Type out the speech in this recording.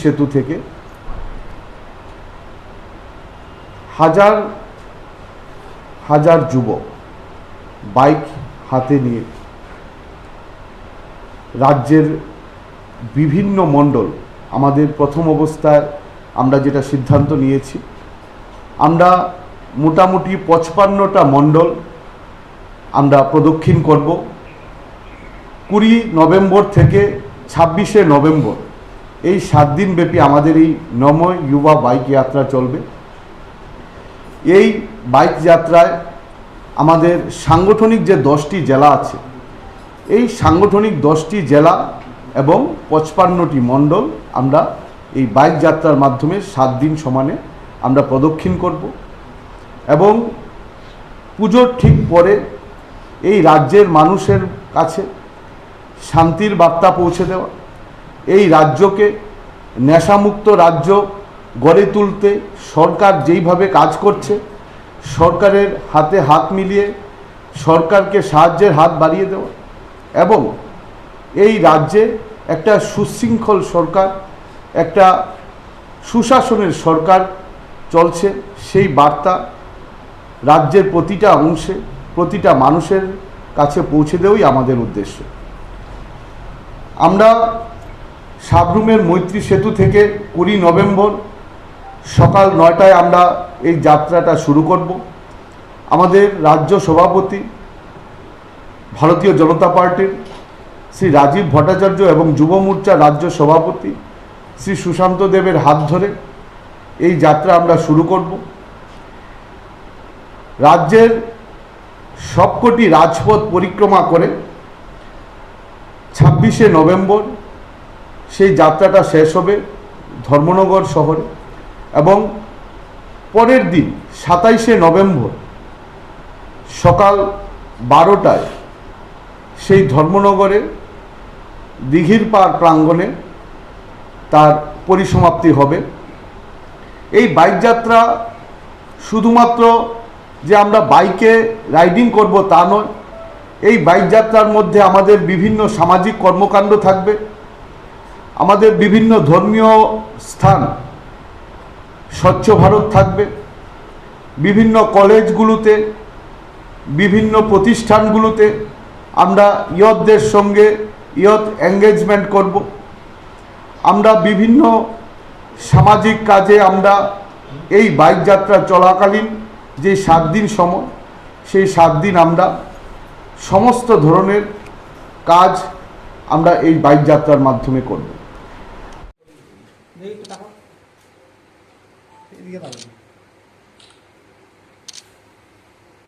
সেতু থেকে হাজার হাজার যুবক বাইক হাতে নিয়ে রাজ্যের বিভিন্ন মণ্ডল, আমাদের প্রথম অবস্থায় আমরা যেটা সিদ্ধান্ত নিয়েছি, আমরা মোটামুটি পঁচপান্নটা মণ্ডল আমরা প্রদক্ষিণ করব। কুড়ি নভেম্বর থেকে ছাব্বিশে নভেম্বর, এই সাত দিন ব্যাপী আমাদের এই নম যুবা বাইক যাত্রা চলবে। এই বাইক যাত্রায় আমাদের সাংগঠনিক যে দশটি জেলা আছে, এই সাংগঠনিক দশটি জেলা এবং পঁচপান্নটি মণ্ডল আমরা এই বাইক যাত্রার মাধ্যমে সাত দিন সমানে আমরা প্রদক্ষিণ করব এবং পুজোর ঠিক পরে এই রাজ্যের মানুষের কাছে শান্তির বার্তা পৌঁছে দেওয়া, এই রাজ্যকে নেশামুক্ত রাজ্য গড়ে তুলতে সরকার যেইভাবে কাজ করছে, সরকারের হাতে হাত মিলিয়ে সরকারকে সাহায্যের হাত বাড়িয়ে দেওয়া এবং এই রাজ্যে একটা সুশৃঙ্খল সরকার, একটা সুশাসনের সরকার চলছে, সেই বার্তা রাজ্যের প্রতিটা অংশে প্রতিটা মানুষের কাছে পৌঁছে দেওয়াই আমাদের উদ্দেশ্য। আমরা সাবরুমের মৈত্রী সেতু থেকে কুড়ি নভেম্বর সকাল নয়টায় আমরা এই যাত্রাটা শুরু করব। আমাদের রাজ্য সভাপতি, ভারতীয় জনতা পার্টির শ্রী রাজীব ভট্টাচার্য এবং যুব মোর্চা রাজ্য সভাপতি শ্রী সুশান্ত দেবের হাত ধরে এই যাত্রা আমরা শুরু করব। রাজ্যের সবকটি রাজপথ পরিক্রমা করে ছাব্বিশে নভেম্বর সেই যাত্রাটা শেষ হবে ধর্মনগর শহরে এবং পরের দিন সাতাইশে নভেম্বর সকাল বারোটায় সেই ধর্মনগরে দিঘির পাড় প্রাঙ্গণে তার পরিসমাপ্তি হবে। এই বাইক যাত্রা শুধুমাত্র যে আমরা বাইকে রাইডিং করব তা নয়। এই বাইক যাত্রার মধ্যে আমাদের বিভিন্ন সামাজিক কর্মকাণ্ড থাকবে। আমাদের বিভিন্ন ধর্মীয় স্থান, স্বচ্ছ ভারত থাকবে। বিভিন্ন কলেজগুলোতে, বিভিন্ন প্রতিষ্ঠানগুলোতে আমরা ইয়তদের সঙ্গে ইয়ত এঙ্গেজমেন্ট করব। আমরা বিভিন্ন সামাজিক কাজে আমরা এই বাইক যাত্রা চলাকালীন যে সাত দিন সময়, সেই সাত দিন আমরা সমস্ত ধরনের কাজ আমরা এই বাইক যাত্রার মাধ্যমে করব।